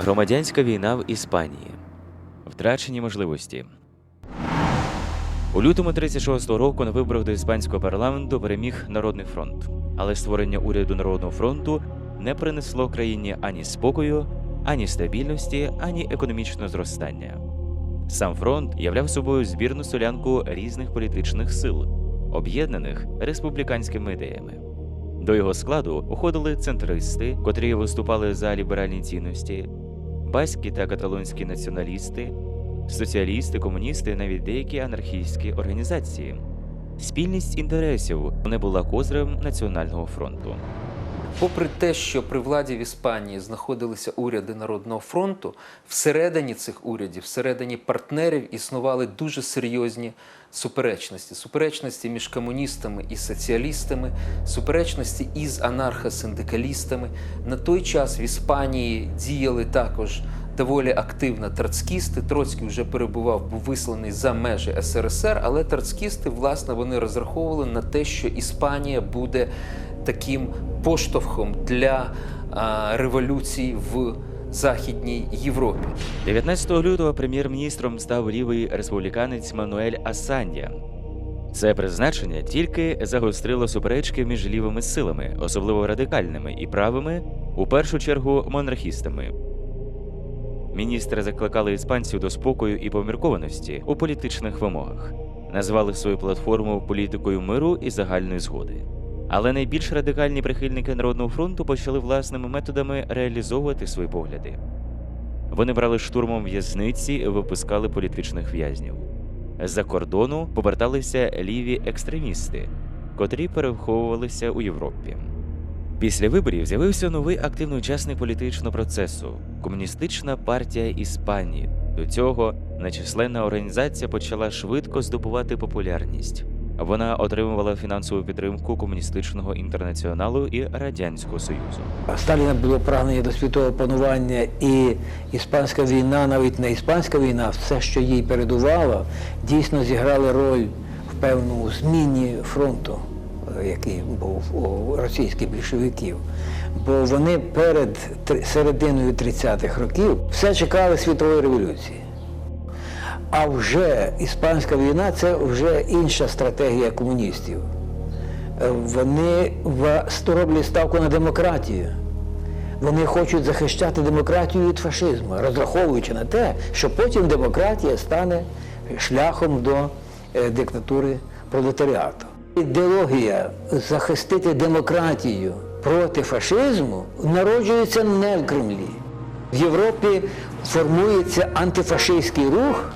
Громадянська війна в Іспанії. Втрачені можливості. У лютому 36-го року на виборах до іспанського парламенту переміг Народний фронт, але створення уряду Народного фронту не принесло країні ані спокою, ані стабільності, ані економічного зростання. Сам фронт являв собою збірну солянку різних політичних сил, об'єднаних республіканськими ідеями. До його складу уходили центристи, котрі виступали за ліберальні цінності, баські та каталонські націоналісти, соціалісти, комуністи, навіть деякі анархістські організації. Спільність інтересів не була козирем національного фронту. Попри те, що при владі в Іспанії знаходилися уряди Народного фронту, всередині цих урядів, всередині партнерів існували дуже серйозні суперечності. Суперечності між комуністами і соціалістами, суперечності із анархосиндикалістами. На той час в Іспанії діяли також доволі активно троцкісти. Троцький вже перебував, був висланий за межі СРСР, але троцкісти, власне, вони розраховували на те, що Іспанія буде таким поштовхом для революції в Західній Європі. 19 лютого прем'єр-міністром став лівий республіканець Мануель Асанья. Це призначення тільки загострило суперечки між лівими силами, особливо радикальними, і правими, у першу чергу монархістами. Міністри закликали іспанців до спокою і поміркованості у політичних вимогах, назвали свою платформу політикою миру і загальної згоди. Але найбільш радикальні прихильники Народного фронту почали власними методами реалізовувати свої погляди. Вони брали штурмом в'язниці випускали політичних в'язнів. З-за кордону поверталися ліві екстремісти, котрі переховувалися у Європі. Після виборів з'явився новий активний учасник політичного процесу комуністична партія Іспанії. До цього нечисленна організація почала швидко здобувати популярність. Вона отримувала фінансову підтримку комуністичного інтернаціоналу і радянського союзу. Сталіна було прагнення до світового панування, і іспанська війна, навіть не іспанська війна, все, що їй передувало, дійсно зіграли роль в певному зміні фронту, е, який був у російських більшовиків. Бо вони перед серединою 30-х років все чекали світової революції. А вже іспанська війна це вже інша стратегія комуністів. Вони роблять ставку на демократію. Вони хочуть захищати демократію від фашизму, розраховуючи на те, що потім демократія стане шляхом до е, диктатури пролетаріату. Ідеологія захистити демократію проти фашизму народжується не в Кремлі. В Європі формується антифашистський рух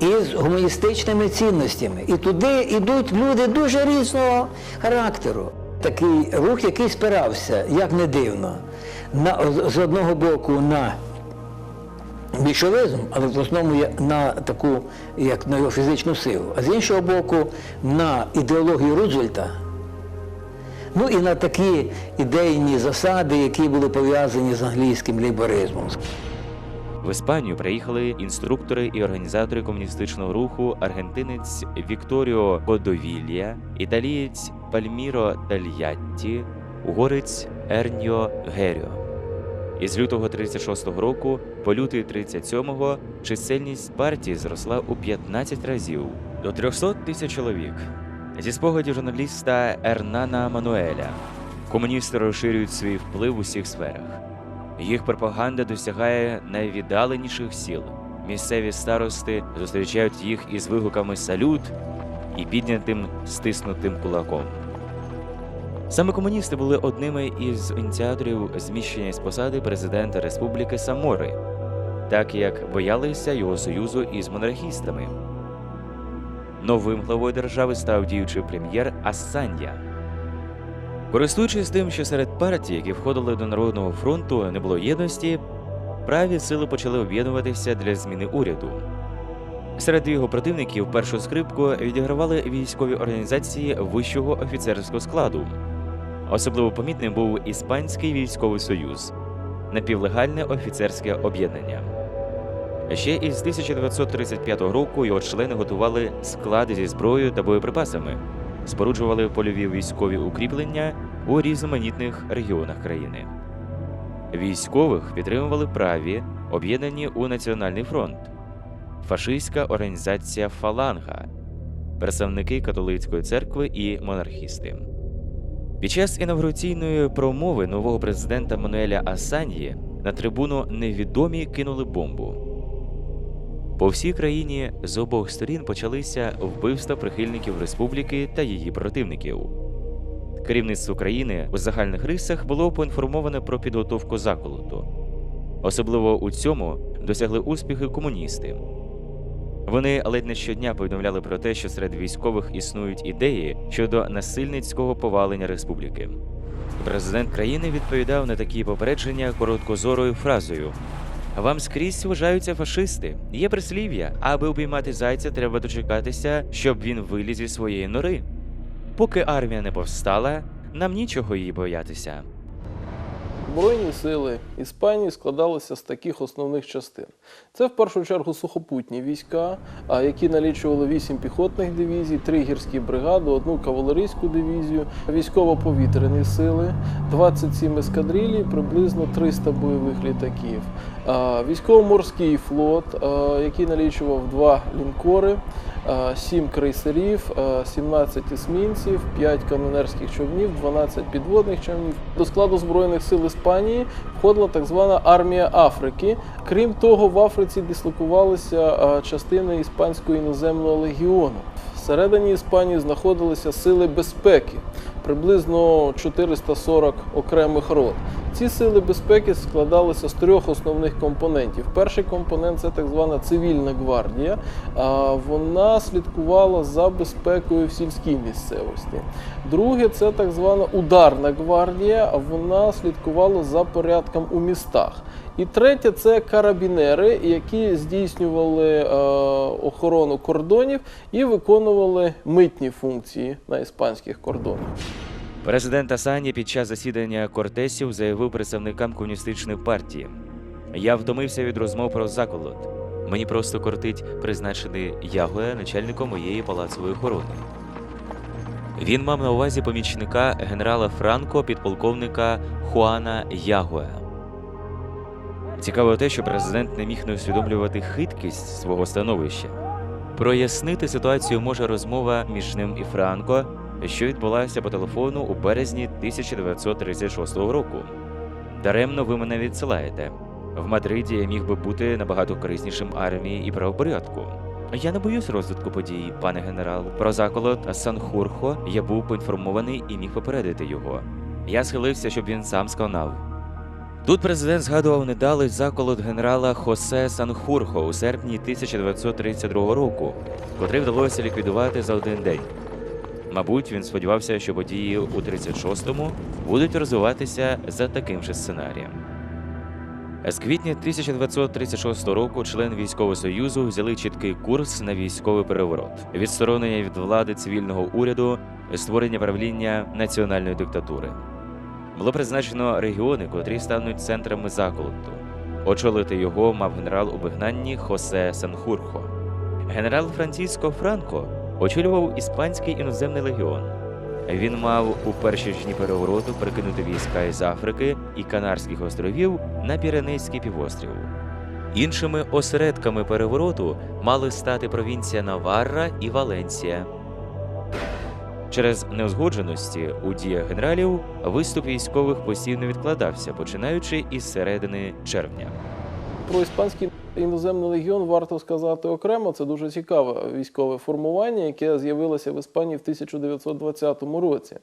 із гуманістичними цінностями. І туди йдуть люди дуже різного характеру. Такий рух, який спирався, як не дивно, на, з одного боку на більшовизм, але в основному на таку, як на його фізичну силу, а з іншого боку, на ідеологію Рузвельта. Ну і на такі ідейні засади, які були пов'язані з англійським лейборизмом. В Іспанію приїхали інструктори і організатори комуністичного руху аргентинець Вікторіо Кодовілля, італієць Пальміро Тальятті, угорець Ерньо Геріо. Із лютого 36-го року по лютий 37-го чисельність партії зросла у 15 разів до 300 тисяч чоловік. Зі спогадів журналіста Ернана Мануеля комуністи розширюють свій вплив у всіх сферах. Їх пропаганда досягає найвіддаленіших сіл. Місцеві старости зустрічають їх із вигуками салют і піднятим стиснутим кулаком. Саме комуністи були одними із ініціаторів зміщення з посади президента Республіки Самори, так як боялися його союзу із монархістами. Новим главою держави став діючий прем'єр Ассанья. Користуючись тим, що серед партій, які входили до Народного фронту, не було єдності, праві сили почали об'єднуватися для зміни уряду. Серед його противників першу скрипку відігравали військові організації вищого офіцерського складу. Особливо помітним був Іспанський військовий союз, напівлегальне офіцерське об'єднання. Ще із 1935 року його члени готували склади зі зброєю та боєприпасами, споруджували польові військові укріплення у різноманітних регіонах країни. Військових підтримували праві, об'єднані у Національний фронт, фашистська організація Фаланга, представники католицької церкви і монархісти. Під час інавгураційної промови нового президента Мануеля Асаньї на трибуну невідомі кинули бомбу. По всій країні з обох сторін почалися вбивства прихильників республіки та її противників. Керівництво країни у загальних рисах було поінформоване про підготовку заколоту. Особливо у цьому досягли успіхи комуністи. Вони ледь не щодня повідомляли про те, що серед військових існують ідеї щодо насильницького повалення республіки. Президент країни відповідав на такі попередження короткозорою фразою: Вам скрізь вважаються фашисти. Є прислів'я, аби обіймати зайця, треба дочекатися, щоб він виліз зі своєї нори. Поки армія не повстала, нам нічого її боятися. Збройні сили Іспанії складалися з таких основних частин. Це в першу чергу сухопутні війська, які налічували 8 піхотних дивізій, 3 гірські бригади, одну кавалерійську дивізію, військово-повітряні сили, 27 ескадрилій, приблизно 300 бойових літаків. Військово-морський флот, який налічував 2 лінкори, 7 крейсерів, 17 есмінців, 5 канонерських човнів, 12 підводних човнів. До складу збройних сил Іспанії входила так звана армія Африки. Крім того, в Африці дислокувалися частини іспанського іноземного легіону. Всередині Іспанії знаходилися сили безпеки, приблизно 440 окремих рот. Ці сили безпеки складалися з трьох основних компонентів. Перший компонент це так звана цивільна гвардія. Вона слідкувала за безпекою в сільській місцевості. Друге це так звана ударна гвардія. Вона слідкувала за порядком у містах. І третє це карабінери, які здійснювали е, охорону кордонів і виконували митні функції на іспанських кордонах. Президент Асані під час засідання Кортесів заявив представникам комуністичної партії: Я втомився від розмов про заколот. Мені просто кортить призначений Ягоя начальником моєї палацової охорони. Він мав на увазі помічника генерала Франко, підполковника Хуана Ягоя. Цікаво те, що президент не міг не усвідомлювати хиткість свого становища. Прояснити ситуацію може розмова між ним і Франко, що відбулася по телефону у березні 1936 року. Даремно ви мене відсилаєте. В Мадриді я міг би бути набагато кориснішим армії і правопорядку. Я не боюсь розвитку подій, пане генерал. Про заколот Санхурхо я був поінформований і міг попередити його. Я схилився, щоб він сам сконав. Тут президент згадував недалий заколот генерала Хосе Санхурхо у серпні 1932 року, котрий вдалося ліквідувати за один день. Мабуть, він сподівався, що події у 36-му будуть розвиватися за таким же сценарієм. З квітня 1936 року член військового союзу взяли чіткий курс на військовий переворот, відсторонення від влади цивільного уряду, створення правління національної диктатури. Було призначено регіони, котрі стануть центрами заколоту. Очолити його мав генерал у вигнанні Хосе Санхурхо. Генерал Франциско Франко очолював іспанський іноземний легіон. Він мав у перші ж дні перевороту прикинути війська із Африки і Канарських островів на Піренейський півострів. Іншими осередками перевороту мали стати провінція Наварра і Валенсія. Через неузгодженості у діях генералів виступ військових постійно відкладався, починаючи із середини червня. Про іспанський іноземний легіон варто сказати окремо. Це дуже цікаве військове формування, яке з'явилося в Іспанії в 1920 році.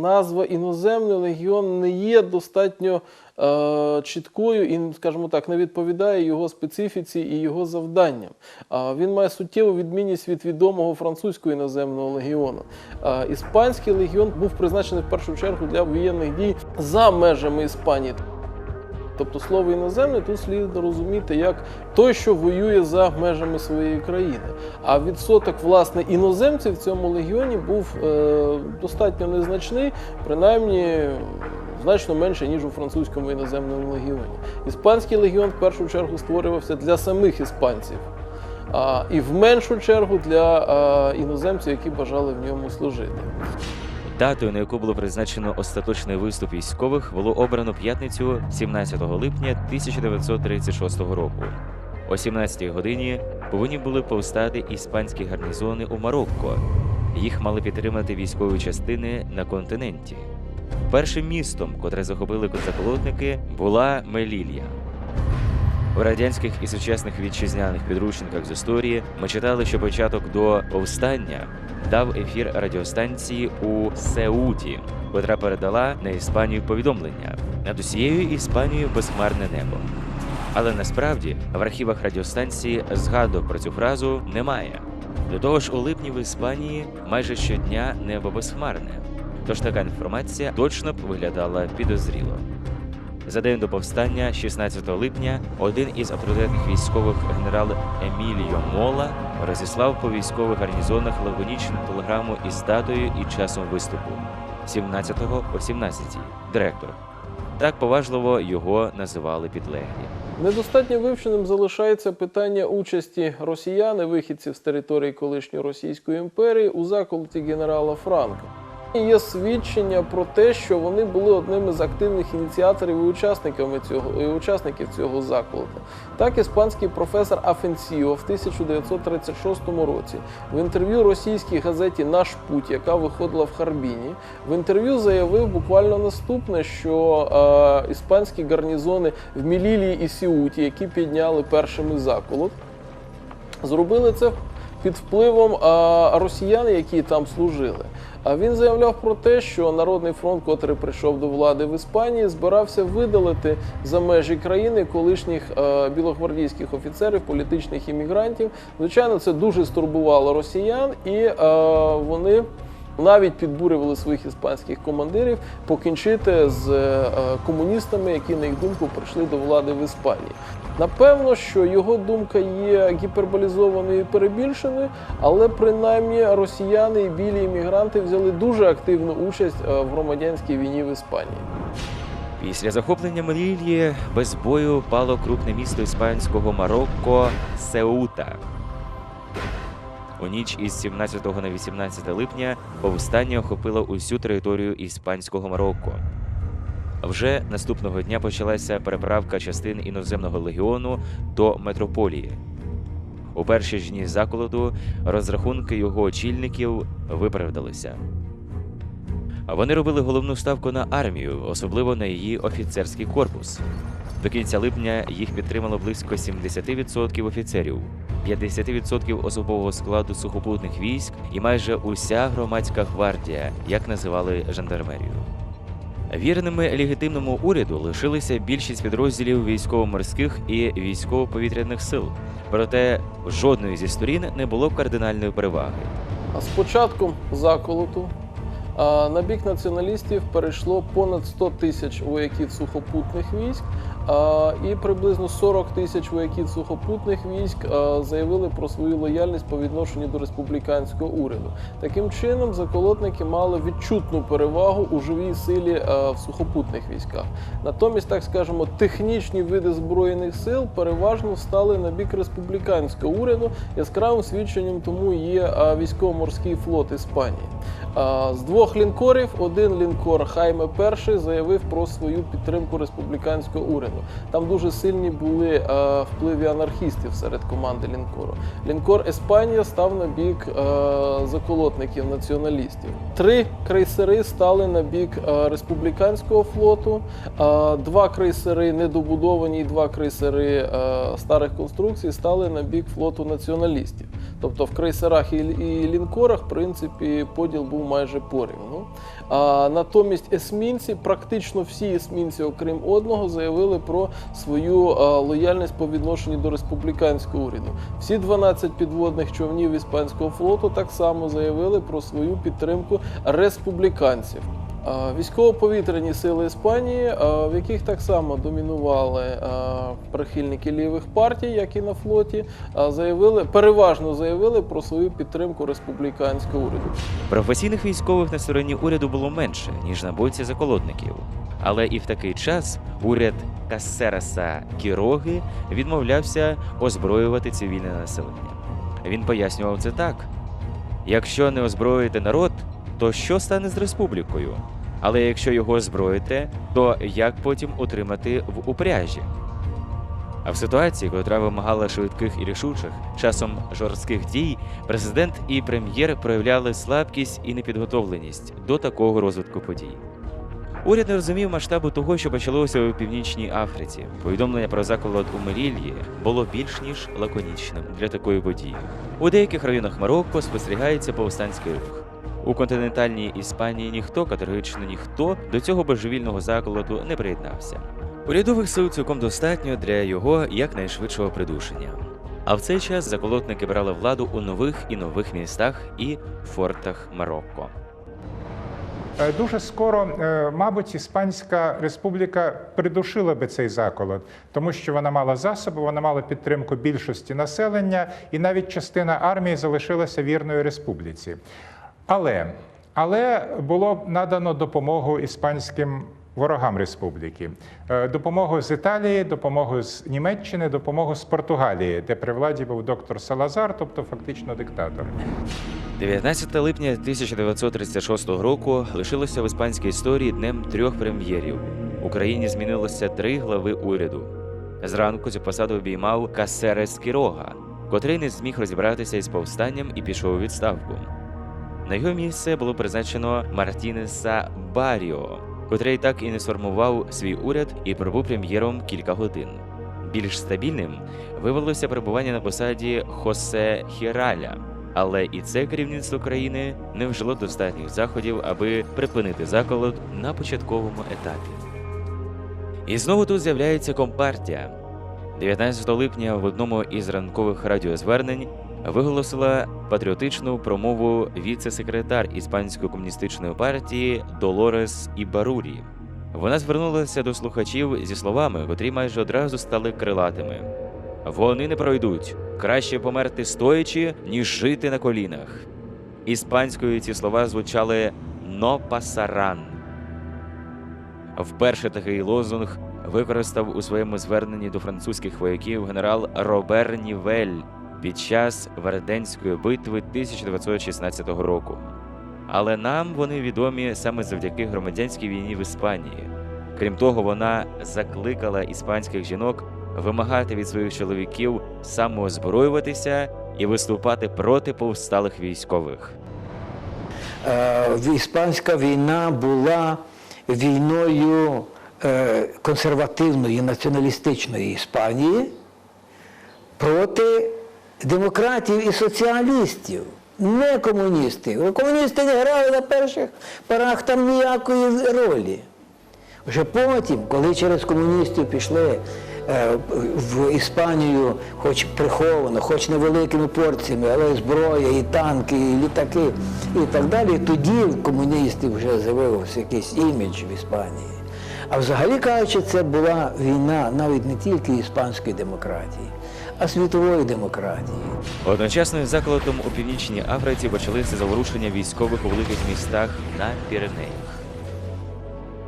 Назва іноземний легіон не є достатньо е, чіткою і, скажімо так, не відповідає його специфіці і його завданням. Він має суттєву відмінність від відомого французького іноземного легіону. Іспанський легіон був призначений в першу чергу для воєнних дій за межами Іспанії. Тобто слово іноземне тут слід розуміти як той, що воює за межами своєї країни. А відсоток власне іноземців в цьому легіоні був е, достатньо незначний, принаймні значно менше, ніж у французькому іноземному легіоні. Іспанський легіон в першу чергу створювався для самих іспанців. А, і в меншу чергу для а, іноземців, які бажали в ньому служити. Датою, на яку було призначено остаточний виступ військових, було обрано п'ятницю 17 липня 1936 року. О 17 годині повинні були повстати іспанські гарнізони у Марокко. Їх мали підтримати військові частини на континенті. Першим містом, котре захопили заколотники, була Мелілія. У радянських і сучасних вітчизняних підручниках з історії ми читали, що початок до повстання дав ефір радіостанції у Сеуті, котра передала на Іспанію повідомлення над усією Іспанією безхмарне небо. Але насправді в архівах радіостанції згадок про цю фразу немає. До того ж, у липні в Іспанії майже щодня небо безхмарне. Тож така інформація точно б виглядала підозріло. За день до повстання, 16 липня, один із авторитетних військових генерал Еміліо Мола розіслав по військових гарнізонах лаконічну телеграму із датою і часом виступу 17-го о 17-й. Директор. Так поважливо його називали підлеглі. Недостатньо вивченим залишається питання участі росіян і вихідців з території колишньої Російської імперії у заколоті генерала Франка. Є свідчення про те, що вони були одними з активних ініціаторів і учасниками цього і учасників цього заколота. Так, іспанський професор Афенсіо в 1936 році в інтерв'ю російській газеті Наш путь, яка виходила в Харбіні, в інтерв'ю заявив буквально наступне, що е, іспанські гарнізони в Мілілії і Сіуті, які підняли першими заколот, зробили це під впливом росіян, які там служили. А він заявляв про те, що Народний фронт, котрий прийшов до влади в Іспанії, збирався видалити за межі країни колишніх білогвардійських офіцерів, політичних іммігрантів. Звичайно, це дуже стурбувало росіян, і вони навіть підбурювали своїх іспанських командирів покінчити з е, комуністами, які на їх думку прийшли до влади в Іспанії. Напевно, що його думка є гіперболізованою і перебільшеною, але принаймні росіяни і білі іммігранти взяли дуже активну участь е, в громадянській війні в Іспанії. Після захоплення Мелільї без бою пало крупне місто іспанського Марокко Сеута. У ніч із 17 на 18 липня повстання охопило усю територію іспанського Марокко. Вже наступного дня почалася переправка частин іноземного легіону до метрополії. У перші ж дні заколоту розрахунки його очільників виправдалися. Вони робили головну ставку на армію, особливо на її офіцерський корпус. До кінця липня їх підтримало близько 70% офіцерів, 50% особового складу сухопутних військ і майже уся громадська гвардія, як називали жандармерію. Вірними легітимному уряду лишилися більшість підрозділів військово-морських і військово-повітряних сил. Проте жодної зі сторін не було кардинальної переваги. З початком заколоту на бік націоналістів перейшло понад 100 тисяч вояків сухопутних військ, і приблизно 40 тисяч вояків сухопутних військ заявили про свою лояльність по відношенню до республіканського уряду. Таким чином, заколотники мали відчутну перевагу у живій силі в сухопутних військах. Натомість, так скажемо, технічні види збройних сил переважно стали на бік республіканського уряду. Яскравим свідченням тому є військово-морський флот Іспанії. З двох лінкорів один лінкор Хайме І заявив про свою підтримку республіканського уряду. Там дуже сильні були е, впливи анархістів серед команди лінкору. Лінкор Еспанія став на бік е, заколотників націоналістів. Три крейсери стали на бік е, республіканського флоту. Два крейсери недобудовані, і два крейсери старих конструкцій стали на бік флоту націоналістів. Тобто в крейсерах і лінкорах, в принципі, поділ був майже порівну. А натомість есмінці, практично всі есмінці, окрім одного, заявили про свою а, лояльність по відношенню до республіканського уряду. Всі 12 підводних човнів іспанського флоту так само заявили про свою підтримку республіканців. Військово-повітряні сили Іспанії, в яких так само домінували прихильники лівих партій, як і на флоті, заявили переважно заявили про свою підтримку республіканського уряду. Професійних військових на стороні уряду було менше, ніж на боці заколотників. Але і в такий час уряд Кассераса Кіроги відмовлявся озброювати цивільне населення. Він пояснював це так: якщо не озброїти народ, то що стане з республікою? Але якщо його зброїте, то як потім утримати в упряжі? А в ситуації, котра вимагала швидких і рішучих, часом жорстких дій, президент і прем'єр проявляли слабкість і непідготовленість до такого розвитку подій. Уряд не розумів масштабу того, що почалося у північній Африці. Повідомлення про заколот у Мерільї було більш ніж лаконічним для такої події. У деяких районах Марокко спостерігається повстанський рух. У континентальній Іспанії ніхто, категорично ніхто, до цього божевільного заколоту не приєднався. Урядових сил цілком достатньо для його якнайшвидшого придушення. А в цей час заколотники брали владу у нових і нових містах і фортах Марокко. Е, Дуже скоро, е, мабуть, Іспанська республіка придушила би цей заколот, тому що вона мала засоби, вона мала підтримку більшості населення, і навіть частина армії залишилася вірною республіці. Але, але було надано допомогу іспанським ворогам республіки. Е, Допомогу з Італії, допомогу з Німеччини, допомогу з Португалії, де при владі був доктор Салазар, тобто фактично диктатор. 19 липня 1936 року лишилося в іспанській історії днем трьох прем'єрів. Україні змінилося три глави уряду. Зранку цю посаду обіймав Касерес Кірога, котрий не зміг розібратися із повстанням і пішов у відставку. На його місце було призначено Мартінеса Баріо, котрий так і не сформував свій уряд і пробув прем'єром кілька годин. Більш стабільним виявилося перебування на посаді Хосе Хіраля. Але і це керівництво країни не вжило достатніх заходів, аби припинити заколот на початковому етапі. І знову тут з'являється компартія. 19 липня в одному із ранкових радіозвернень виголосила патріотичну промову віце-секретар Іспанської комуністичної партії Долорес Ібарурі. Вона звернулася до слухачів зі словами, котрі майже одразу стали крилатими. Вони не пройдуть. Краще померти стоячи, ніж жити на колінах. Іспанською ці слова звучали «но пасаран». Вперше такий лозунг використав у своєму зверненні до французьких вояків генерал Робер Нівель під час Верденської битви 1916 року. Але нам вони відомі саме завдяки громадянській війні в Іспанії. Крім того, вона закликала іспанських жінок вимагати від своїх чоловіків самоозброюватися і виступати проти повсталих військових. Е, Іспанська війна була війною е, консервативної націоналістичної Іспанії проти демократів і соціалістів, не комуністів. Комуністи не грали на перших порах там ніякої ролі. Вже потім, коли через комуністів пішли е, в Іспанію, хоч приховано, хоч невеликими порціями, але зброя, і танки, і літаки, і так далі, тоді в комуністів вже з'явився якийсь імідж в Іспанії. А взагалі кажучи, це була війна навіть не тільки іспанської демократії, а світової демократії. Одночасно із заколотом у північній Африці почалися заворушення військових у великих містах на Піренеях.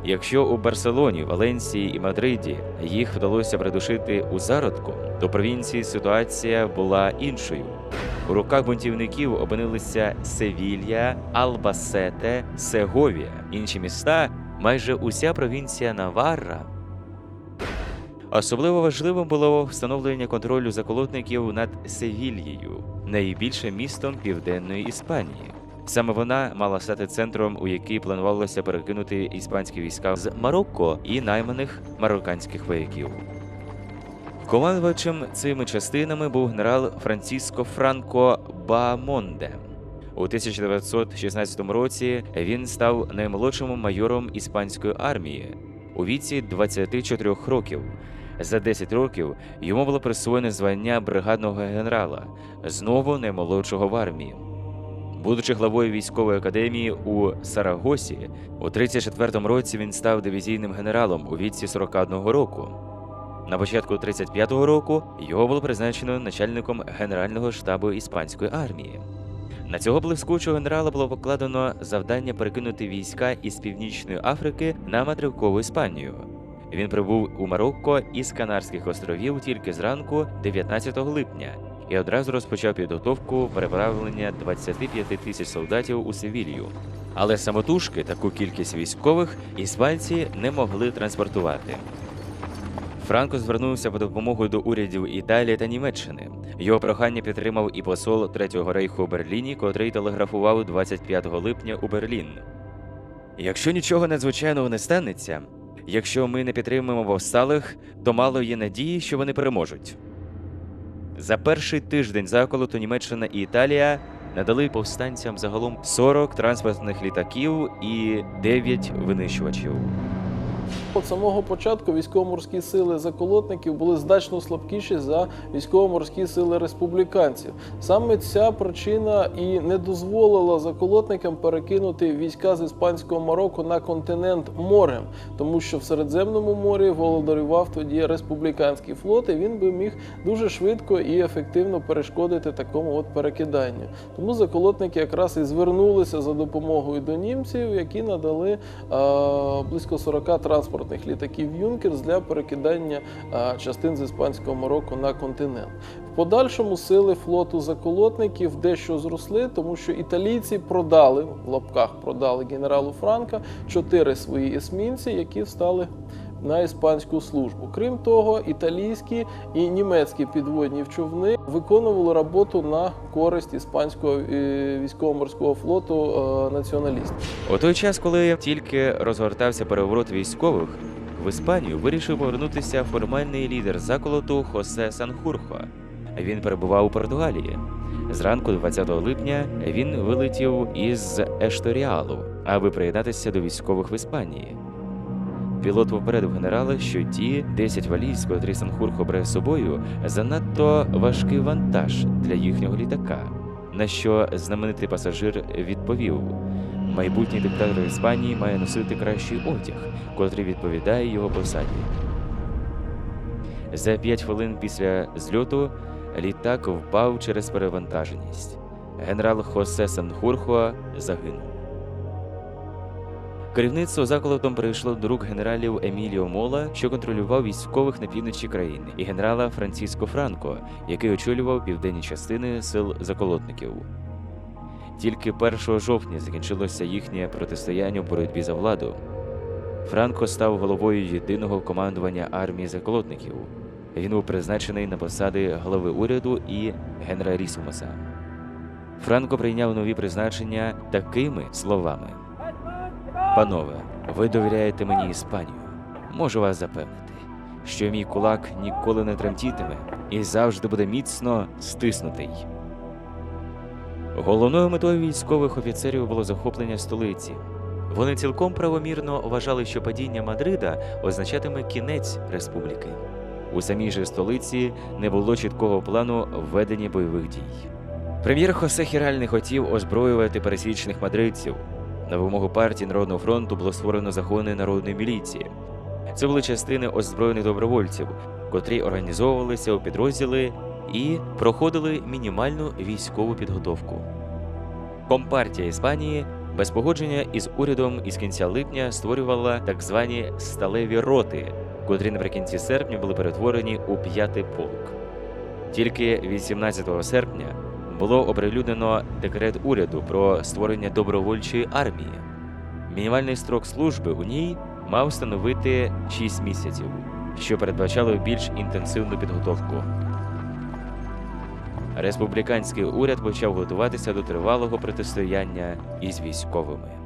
Якщо у Барселоні, Валенсії і Мадриді їх вдалося придушити у зародку, то провінції ситуація була іншою. У руках бунтівників опинилися Севілья, Албасете, Сеговія. Інші міста, майже уся провінція Наварра. Особливо важливим було встановлення контролю заколотників над Севільєю, найбільшим містом південної Іспанії. Саме вона мала стати центром, у який планувалося перекинути іспанські війська з Марокко і найманих марокканських вояків. Командувачем цими частинами був генерал Франциско Франко Баамонде. У 1916 році він став наймолодшим майором іспанської армії у віці 24 років. За 10 років йому було присвоєне звання бригадного генерала, знову наймолодшого в армії. Будучи главою військової академії у Сарагосі, у 34-му році він став дивізійним генералом у віці 41 року. На початку 35-го року його було призначено начальником Генерального штабу іспанської армії. На цього блискучого генерала було покладено завдання перекинути війська із Північної Африки на материкову Іспанію. Він прибув у Марокко із Канарських островів тільки зранку 19 липня і одразу розпочав підготовку переправлення 25 тисяч солдатів у Севілью. Але самотужки таку кількість військових іспанці не могли транспортувати. Франко звернувся по допомогу до урядів Італії та Німеччини. Його прохання підтримав і посол Третього рейху у Берліні, котрий телеграфував 25 липня у Берлін. Якщо нічого надзвичайного не станеться, якщо ми не підтримуємо повсталих, то мало є надії, що вони переможуть. За перший тиждень заколоту Німеччина і Італія надали повстанцям загалом 40 транспортних літаків і 9 винищувачів. От самого початку військово-морські сили заколотників були значно слабкіші за військово-морські сили республіканців. Саме ця причина і не дозволила заколотникам перекинути війська з іспанського Марокко на континент морем, тому що в Середземному морі володарював тоді республіканський флот, і він би міг дуже швидко і ефективно перешкодити такому от перекиданню. Тому заколотники якраз і звернулися за допомогою до німців, які надали е, близько 40 транспортних літаків Юнкерс для перекидання частин з іспанського Марокко на континент. В подальшому сили флоту заколотників дещо зросли, тому що італійці продали в лапках продали генералу Франка чотири свої есмінці, які встали на іспанську службу. Крім того, італійські і німецькі підводні човни виконували роботу на користь іспанського е, військово-морського флоту е, націоналістів. У той час, коли тільки розгортався переворот військових, в Іспанію вирішив повернутися формальний лідер заколоту Хосе Санхурхо. Він перебував у Португалії. Зранку 20 липня він вилетів із Ешторіалу, аби приєднатися до військових в Іспанії. Пілот попередив генерала, що ті 10 валіз, котрі Санхурхо бере з собою, занадто важкий вантаж для їхнього літака. На що знаменитий пасажир відповів: майбутній диктатор Іспанії має носити кращий одяг, котрий відповідає його посаді. За 5 хвилин після зльоту літак впав через перевантаженість. Генерал Хосе Санхурхо загинув. Керівництво заколотом перейшло до рук генералів Еміліо Мола, що контролював військових на півночі країни, і генерала Франциско Франко, який очолював південні частини сил заколотників. Тільки 1 жовтня закінчилося їхнє протистояння у боротьбі за владу. Франко став головою єдиного командування армії заколотників. Він був призначений на посади голови уряду і генералісимуса. Франко прийняв нові призначення такими словами. Панове, ви довіряєте мені Іспанію. Можу вас запевнити, що мій кулак ніколи не тремтітиме і завжди буде міцно стиснутий. Головною метою військових офіцерів було захоплення столиці. Вони цілком правомірно вважали, що падіння Мадрида означатиме кінець республіки. У самій же столиці не було чіткого плану введення бойових дій. Прем'єр Хосе Хіраль не хотів озброювати пересічних мадридців. На вимогу партії Народного фронту було створено закони народної міліції. Це були частини озброєних добровольців, котрі організовувалися у підрозділи і проходили мінімальну військову підготовку. Компартія Іспанії без погодження із урядом із кінця липня створювала так звані сталеві роти, котрі наприкінці серпня були перетворені у п'ятий полк. Тільки 18 серпня було оприлюднено декрет уряду про створення добровольчої армії. Мінімальний строк служби у ній мав становити 6 місяців, що передбачало більш інтенсивну підготовку. Республіканський уряд почав готуватися до тривалого протистояння із військовими.